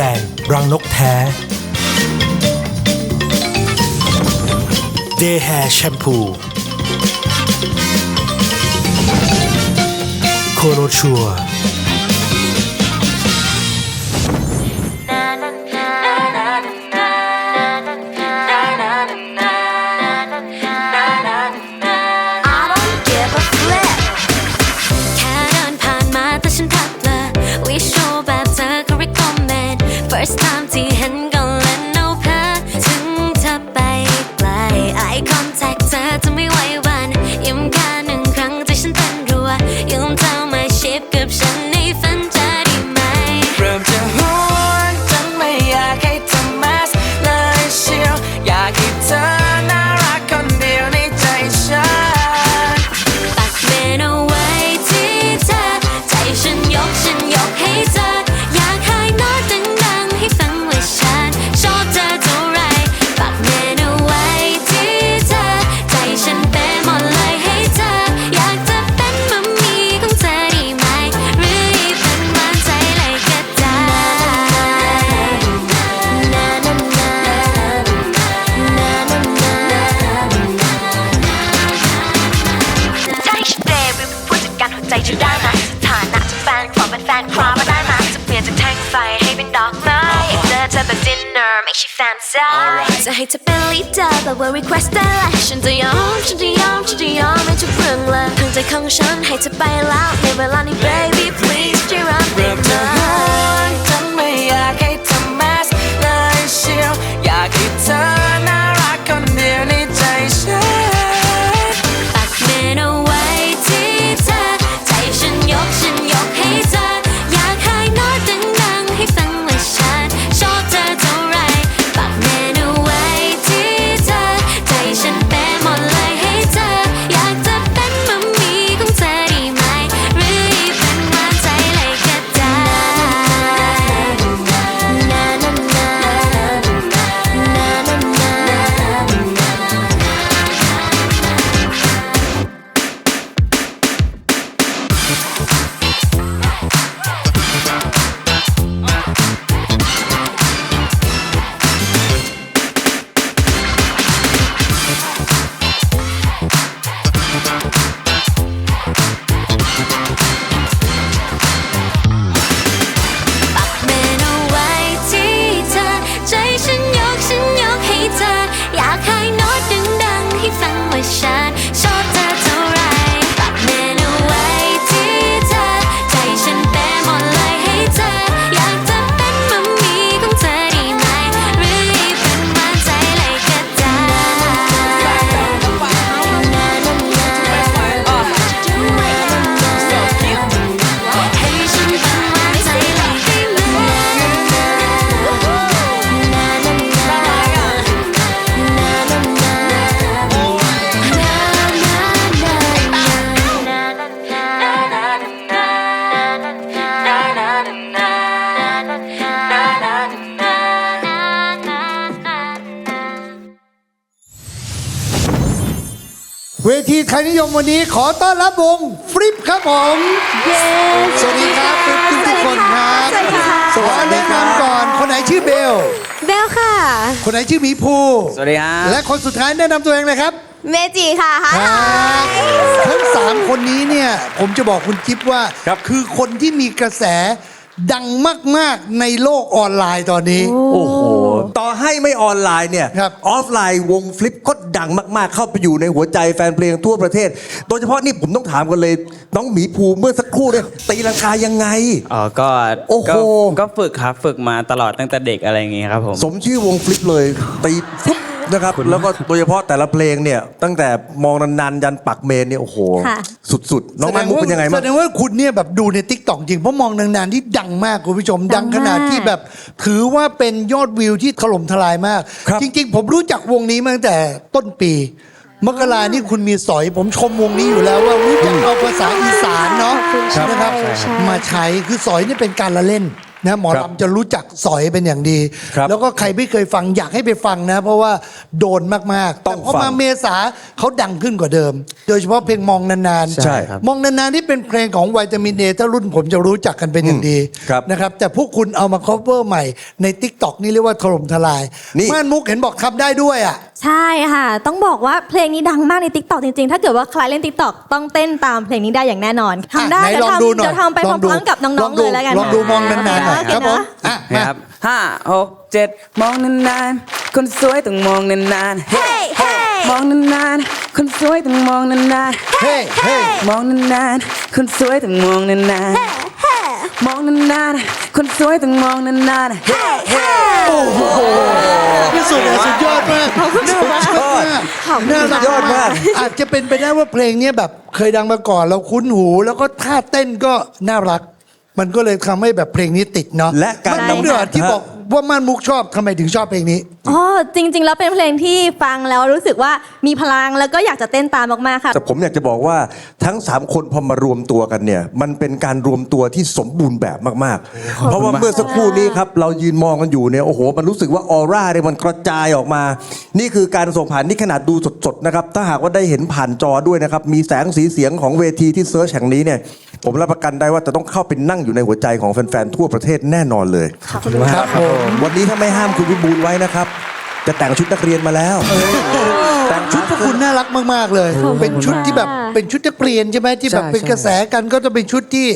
แรงรังนกแท้เดย์แฮร์แชมพูโคโนชัว I first time นขอเป็นแฟนครอมาได้ไหมจะเปลี่ยนจากแท่งไฟให้เป็นดอกไม้เจอเธอแบบดินเนอร์ไม่ใช่แฟนซ้าจะให้เธอเป็นลีดเดอร์แต่ว่า request ได้แหละฉันจะยอมฉันจะยอมฉันจะยอมให้ทุกเรื่องเลยทั้งใจของฉันให้เธอไปแล้วในเวลานี้ baby please จะรั ทีไทยนิยมวันนี้ขอต้อนรับวงฟลิปครับผมสวัสดีครับฟลิปทุกๆคนครับสวัสดีค่ะ ขอแนะนำก่อน คนไหนชื่อเบล เบลค่ะ คนไหนชื่อหมีภูสวัสดีครับ และคนสุดท้ายแนะนำตัวเองเลยครับ เมจิค่ะฮะครับทั้งสามคนนี้เนี่ย ผมจะบอกคุณจิ๊บว่าครับคือคนที่มีกระแส ดังมาก ๆ ในโลกออนไลน์ตอนนี้ โอ้โห ต่อให้ไม่ออนไลน์เนี่ย ครับออฟไลน์วงฟลิปก็ดังมาก ๆ เข้าไปอยู่ในหัวใจแฟนเพลงทั่วประเทศ โดยเฉพาะนี่ผมต้องถามกันเลย น้องหมีภูเมื่อสักครู่เนี่ยตีลังกายังไง อ๋อก็โอ้โห ก็ก็ฝึกครับ ฝึกมาตลอดตั้งแต่เด็กอะไรอย่างงี้ครับผม สมชื่อวงฟลิปเลยตีฟุ๊บ นะครับ แล้วก็โดยเฉพาะแต่ละเพลงเนี่ย ตั้งแต่มองนานๆ ยันปักเมนเนี่ย โอ้โห ค่ะ สุดๆ น้องไม้มุกเป็นยังไงแสบ้างดงว่าคุณเนี่ยแบบดูในทิกตอกจริงเพราะมองนานๆที่ดังมากคุณผู้ชมดังขนาดที่แบบ ถือว่าเป็นยอดวิวที่ถล่มทลายมาก ครับ จริง ๆ ผมรู้จักวงนี้มาตั้งแต่ต้นปี มกรานี่คุณมีสอย ผมชมวงนี้อยู่แล้วว่ารู้จักเอาภาษาอีสานเนาะขอบคุณครับนะครับใช่ใช่ มาใช้คือสอยนี่เป็นการละเล่น นะหมอครับลำจะรู้จักสอยเป็นอย่างดีครับแล้วก็ใครไม่เคยฟังอยากให้ไปฟังนะ เพราะว่าโดนมากๆต้แต่องพอฟัมางเมษาเขาดังขึ้นกว่าเดิม โดยเฉพาะเพลงมองนานๆ ใช่ครับมองนานๆนี่เป็นเพลงของวิตามินเอถ้ารุ่นผมจะรู้จักกันเป็นอย่างดีครับนะครับแต่พวกคุณเอามา cover ใหม่ใน t ิ k t o k นี่เรียกว่าถล่มทลายนี่ม่านมุกเห็นบอกทำได้ด้วยอะ ใช่ค่ะ ต้องบอกว่าเพลงนี้ดังมากใน t ิ k t o k จริงๆ ถ้าเกิดว่าใครเล่น t ิ k t o k ต้องเต้นตามเพลงนี้ได้อย่างแน่นอนทำได้อะไหนเดี๋ยวลองดูหน่อยทำเดี๋ยวทำไปพลองดูร้อมๆกับน้องๆเลยแล้วกันลองดูมองนานๆหน่อยโเคครับผมนะอะนะมาครับ ห้าหกเจ็ดมองนานๆ คนสวยต้องมองนานๆ เฮ้ยเฮ้ยมองนานๆ คนสวยต้องมองนานเฮ้เฮ้ๆมองนานๆ คนสวยต้องมองนานๆ มองนานๆ คนสวยต้องมองนานๆที่สุดเลยสุดยอดมากน่ารักมากน่ารักยอดมาก อาจจะเป็นไปได้ว่าเพลงเนี้ยแบบเคยดังมาก่อนเราคุ้นหู แล้วก็ท่าเต้นก็น่ารัก มันก็เลยทำให้แบบเพลงนี้ติดเนาะและการมันต้องนำเดือดที่ฮะ บอกว่าม่านมุกชอบทำไมถึงชอบเพลงนี้ อ๋อจริง ๆ แล้วเป็นเพลงที่ฟังแล้วรู้สึกว่ามีพลังแล้วก็อยากจะเต้นตามมากๆค่ะ แต่ผมอยากจะบอกว่าทั้ง 3 คนพอมารวมตัวกันเนี่ยมันเป็นการรวมตัวที่สมบูรณ์แบบมากๆ เพราะว่าเมื่อสักครู่นี้ครับ เรายืนมองกันอยู่เนี่ยโอ้โห มันรู้สึกว่าออร่าเนี่ยมันกระจายออกมา นี่คือการส่งผ่านนี่ขนาดดูสดๆนะครับถ้าหากว่าได้เห็นผ่านจอด้วยนะครับ มีแสงสีเสียงของเวทีที่เซิร์ชแห่งนี้เนี่ย ผมรับประกันได้ว่าจะต้องเข้าไปนั่งอยู่ในหัวใจของแฟนๆทั่วประเทศแน่นอนเลยครับผมวันนี้ถ้าไม่ห้ามคุณวิบูลย์ไว้นะครับ จะแต่งชุดนักเรียนมาแล้ว แต่งชุดพวกคุณน่ารักมาก ๆ เลย เป็นชุดที่แบบเป็นชุดนักเรียนใช่ไหมที่แบบใช่เป็นกระแสกันก็จะเป็นชุดที่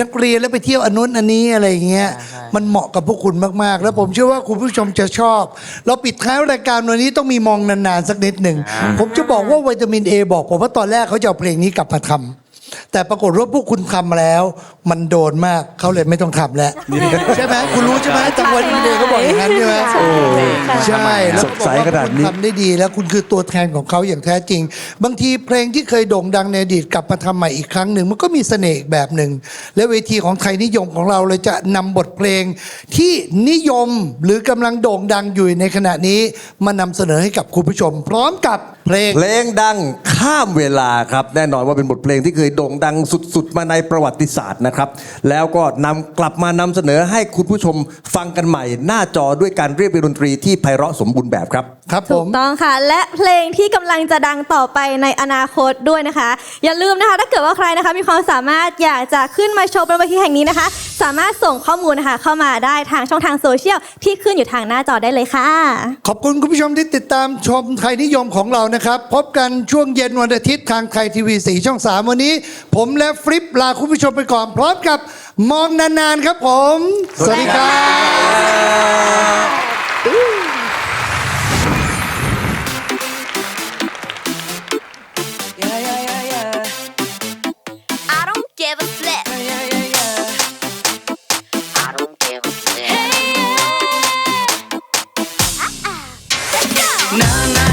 นักเรียนแล้วไปเที่ยวอันนู้นอันนี้อะไรอย่างเงี้ยมันเหมาะกับพวกคุณมากๆ แล้วผมเชื่อว่าคุณผู้ชมจะชอบ เราปิดท้ายรายการวันนี้ต้องมีมองนานๆสักนิดหนึ่งผมจะบอกว่าวิตามินเอบอกผมว่าตอนแรกเขาจะเอาเพลงนี้กลับมาทำ แต่ปรากฏว่าพวกคุณทำแล้ว มันโดนมากเขาเลยไม่ต้องทำแล้ว ใช่ไหมคุณรู้ใช่ไหมทางวิตามินเอเขาบอกอย่างนั้นใช่ไหมใช่ค่ะใช่แล้วสดใสขนาดนี้คุณทำได้ดีแล้วคุณคือตัวแทนของเขาอย่างแท้จริง บางทีเพลงที่เคยโด่งดังในอดีตกลับมาทำใหม่อีกครั้งหนึ่งมันก็มีเสน่ห์อีกแบบหนึ่งและเวทีของไทยนิยมของเราเลยจะนำบทเพลงที่นิยมหรือกำลังโด่งดังอยู่ในขณะนี้มานำเสนอให้กับคุณผู้ชม พร้อมกับเพลง เพลงดัง ข้ามเวลาครับแน่นอนว่าเป็นบทเพลงที่เคยโด่งดังสุดๆ มาในประวัติศาสตร์นะครับ แล้วก็นำกลับมานำเสนอให้คุณผู้ชมฟังกันใหม่ หน้าจอด้วยการเรียบเรียงดนตรีที่ไพเราะสมบูรณ์แบบครับ ครับผถูม กต้องค่ะ และเพลงที่กำลังจะดังต่อไปในอนาคตด้วยนะคะ อย่าลืมนะคะ ถ้าเกิดว่าใครนะคะ มีความสามารถอยากจะขึ้นมาโชว์บนเวทีแห่งนี้นะคะ สามารถส่งข้อมูลนะคะ เข้ามาได้ทางช่องทางโซเชียลที่ขึ้นอยู่ทางหน้าจอได้เลยค่ะ ขอบคุณคุณผู้ชมที่ติดตามชมไทยนิยมของเรานะครับ พบกันช่วงเย็นวันอาทิตย์ทางไทยทีวีสีช่อง3วันนี้ ผมและฟลิปลาคุณผู้ชมไปก่อนพร้อมกับมองนานๆครับผม สวัสดีครับ Yeah, yeah,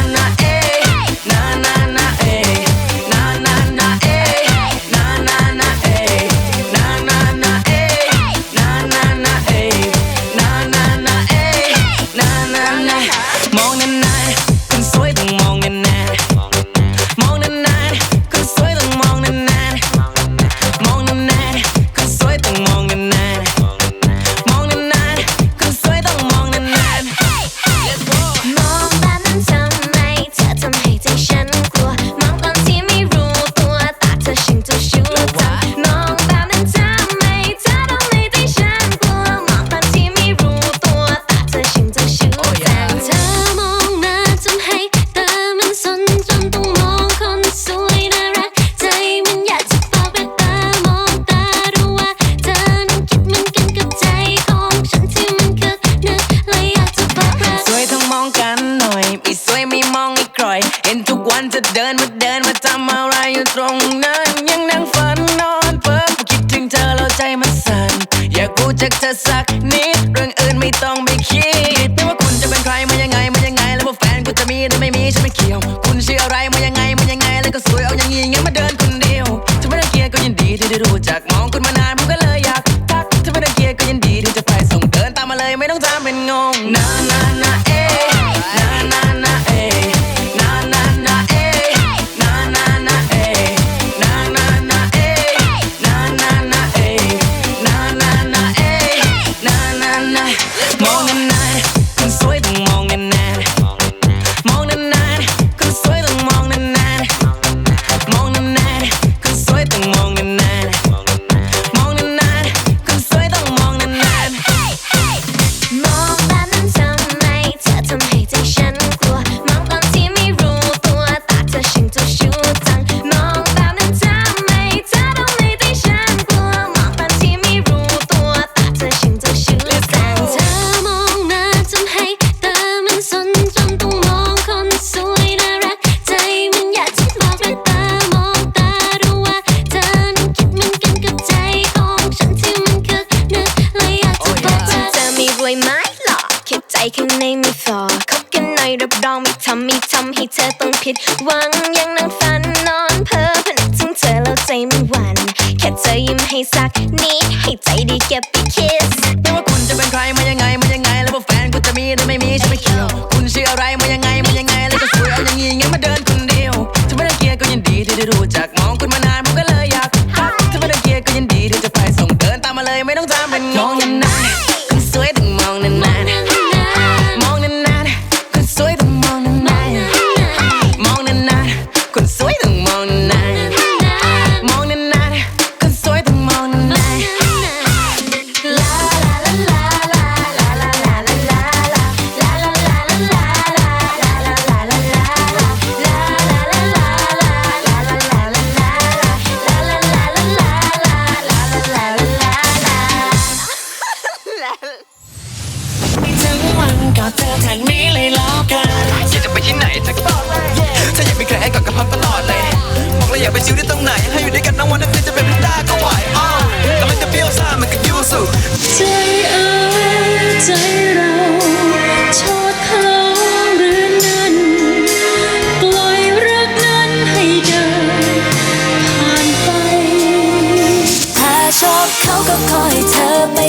ดินมาเดินมาทำอะไรอยู่ตรงนั้น ยังนั่งฝันนอนเพิ่มคิดถึงเธอแล้วใจมันสั่น อยากรู้จักเธอสักนิด เรื่องอื่นไม่ต้องไปคิดไม่ว่าคุณจะเป็นใครมายังไงมายังไง แล้วว่าแฟนคุณจะมีหรือไม่มีฉันไม่เกี่ยว คุณชื่ออะไรมายังไงมายังไง แล้วก็สวยเอาอย่างนี้งั้นมาเดินคนเดียวจะไม่ได้เกียดก็ยินดีที่ได้รู้จักมองคุณมานานผมก็เลยอยากทักถ้าไม่ได้เกียดก็ยินดีที่จะไปส่งเดินตามมาเลยไม่ต้องทำเป็นงงนานานะ ยไหมหรอคิดใจข้างในไม่ฟอคบกันหน่อยรับรองไม่ทำไม่ทำให้เธอต้องผิดหวังยังนั่งฝันนอนเพ้อพนถึงเธอแล้วใจไม่หวั่นแค่เจอยิ้มให้สักนิดให้ใจดีเก็บไปคิสไม่ว่าคุณจะเป็นใครมายังไงมายังไง แล้วว่แฟนคุณจะมีหรือไม่มีฉันไม่เกี่ยวคุณชื่ออะไรมายังไงมายังไง แล้วจะสวยเอาย่างนี้งั้นมาเดินคนเดียวถ้าไม่รังเกียก็ยินดีที่ได้รู้จักมองคุณมานานผมก็เลยอยากถ้าไม่รังเกียก็ยินดีที่จะไปส่งเดินตามมาเลยไม่ต้องจามเป็นน้อง เขาก็ขอให้เธอไป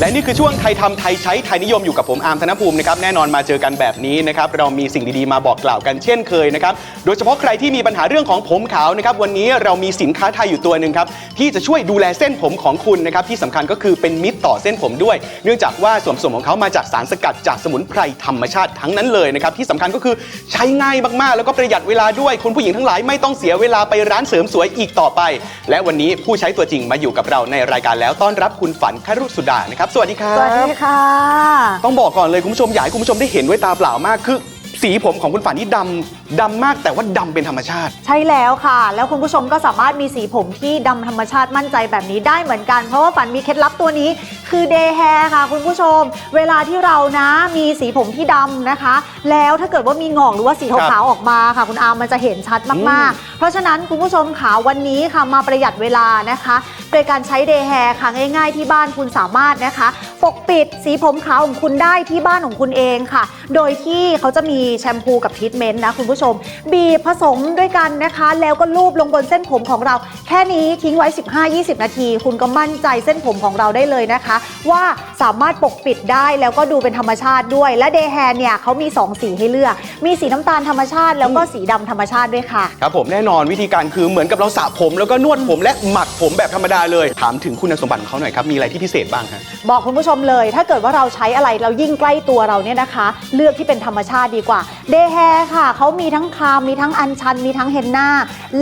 และนี่คือช่วงไทยทำไทยใช้ไทยนิยมอยู่กับผมอาร์มธนภูมินะครับแน่นอนมาเจอกันแบบนี้นะครับเรามีสิ่งดีๆมาบอกกล่าวกันเช่นเคยนะครับโดยเฉพาะใครที่มีปัญหาเรื่องของผมขาวนะครับวันนี้เรามีสินค้าไทยอยู่ตัวหนึ่งครับที่จะช่วยดูแลเส้นผมของคุณนะครับที่สำคัญก็คือเป็นมิตรต่อเส้นผมด้วย เนื่องจากว่าส่วนผสมของเขามาจากสารสกัดจากสมุนไพรธรรมชาติทั้งนั้นเลยนะครับที่สำคัญก็คือใช้ง่ายมากๆ แล้วก็ประหยัดเวลาด้วยคุณผู้หญิงทั้งหลายไม่ต้องเสียเวลาไปร้านเสริมสวยอีกต่อไป และวันนี้ผู้ใช้ตัวจริงมาอยู่กับเราในรายการแล้วต้อนรับคุณฝันครุสุดานะครับสวัสดีครับ สวัสดีค่ะ ต้องบอกก่อนเลยคุณผู้ชมอยากให้คุณผู้ชมได้เห็นด้วยตาเปล่ามากคือสีผมของคุณฝันนี่ดำดำมากแต่ว่าดำเป็นธรรมชาติ ใช่แล้วค่ะ แล้วคุณผู้ชมก็สามารถมีสีผมที่ดำธรรมชาติมั่นใจแบบนี้ได้เหมือนกัน เพราะว่าฝันมีเคล็ดลับตัวนี้ คือเดย์แฮร์ค่ะ คุณผู้ชม เวลาที่เรานะมีสีผมที่ดำนะคะ แล้วถ้าเกิดว่ามีงอกหรือว่าสีครัขาวบๆออกมาค่ะ คุณอาร์มมันจะเห็นชัดมากๆเพ ราะฉะนั้นคุณผู้ชมค่ะวันนี้ค่ะมาประหยัดเวลานะคะโดยการใช้เดย์แฮร์ค่ะง่าย ๆ ที่บ้านคุณสามารถนะคะ ปกปิดสีผมขาวของคุณได้ที่บ้านของคุณเองค่ะ โดยที่เขาจะมีแชมพูกับทรีทเมนต์นะคุณผู้ชม บีบผสมด้วยกันนะคะ แล้วก็ลูบลงบนเส้นผมของเรา แค่นี้ทิ้งไว้ 15-20 นาที คุณก็มั่นใจเส้นผมของเราได้เลยนะคะ ว่าสามารถปกปิดได้แล้วก็ดูเป็นธรรมชาติด้วย และเดย์แฮร์เนี่ยเขามี 2 สีให้เลือก มีสีน้ำตาลธรรมชาติ แล้วก็สีดำธรรมชาติด้วยค่ะ ครับผมแน่นอนวิธีการคือเหมือนกับเราสระผมแล้วก็นวดผมและหมักผมแบบธรรมดาเลย ถามถึงคุณสมบัติของเขาหน่อยครับมีอะไรที่พิเศษบ้างฮะบอกคุณผู้ชมเลย ถ้าเกิดว่าเราใช้อะไรเรายิ่งใกล้ตัวเราเนี่ยนะคะ เลือกที่เป็นธรรมชาติดีกว่าเดย์แฮร์ค่ะเขามีทั้งครามมีทั้งอัญชัน มีทั้งเฮนนา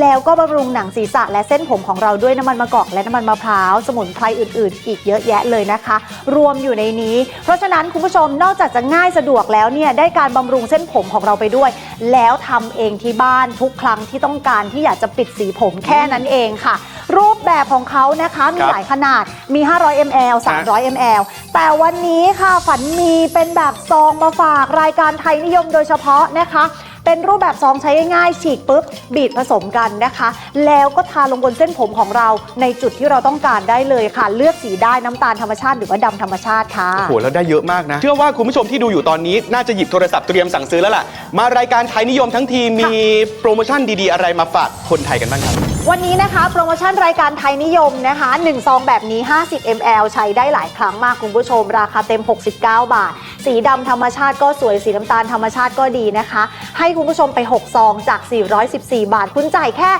แล้วก็บำรุงหนังศีรษะ และเส้นผมของเราด้วยน้ำมันมะกอกและน้ำมันมะพร้าวสมุนไพรอื่น ๆ อีกเยอะแยะเลยนะคะ รวมอยู่ในนี้ เพราะฉะนั้นคุณผู้ชมนอกจากจะง่ายสะดวกแล้วเนี่ยได้การบำรุงเส้นผมของเราไปด้วย แล้วทำเองที่บ้านทุกครั้งที่ต้องการที่อยากจะปิดสีผมแค่นั้นเองค่ะ รูปแบบของเขานะคะมีครับหลายขนาดมี 500 ml 300 ml แต่วันนี้ค่ะฝันมีเป็นแบบซองมาฝากรายการไทยนิยมโดยเฉพาะนะคะ เป็นรูปแบบซองใช้ง่ายๆ ฉีกปุ๊บบีดผสมกันนะคะ แล้วก็ทาลงบนเส้นผมของเราในจุดที่เราต้องการได้เลยค่ะ เลือกสีได้น้ำตาลธรรมชาติหรือว่าดำธรรมชาติค่ะโอ้โหแล้วได้เยอะมากนะ เชื่อว่าคุณผู้ชมที่ดูอยู่ตอนนี้ น่าจะหยิบโทรศัพท์เตรียมสั่งซื้อแล้วล่ะ มารายการไทยนิยมทั้งทีมีโปรโมชั่นดีๆ อะไรมาฝากคนไทยกันบ้างครับ วันนี้นะคะโปรโมชั่นรายการไทยนิยมนะคะ1ซองแบบนี้ 50 ml ใช้ได้หลายครั้งมากคุณผู้ชม ราคาเต็ม 69 บาท สีดำธรรมชาติก็สวยสีน้ำตาลธรรมชาติก็ดีนะคะ ให้คุณผู้ชมไป 6 ซองจาก 414 บาท คุณจ่ายแค่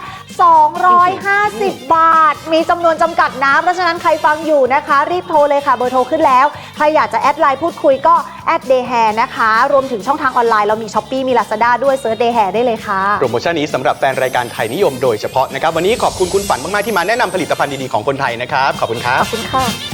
250 บาท มีจำนวนจำกัดนะเพราะฉะนั้นใครฟังอยู่นะคะ รีบโทรเลยค่ะเบอร์โทรขึ้นแล้ว ใครอยากจะแอดไลน์พูดคุยก็แอดเดย์แฮนะคะ รวมถึงช่องทางออนไลน์เรามีช้อปปีมี Lazada ด้วยเซิร์ชเดย์แฮได้เลยค่ะ โปรโมชั่นนี้สำหรับแฟนรายการไทยนิยมโดยเฉพาะนะครับ วันนี้ขอบคุณคุณฝันมาก ๆ ที่มาแนะนำผลิตภัณฑ์ดี ๆ ของคนไทยนะครับ ขอบคุณครับขอบคุณค่ะ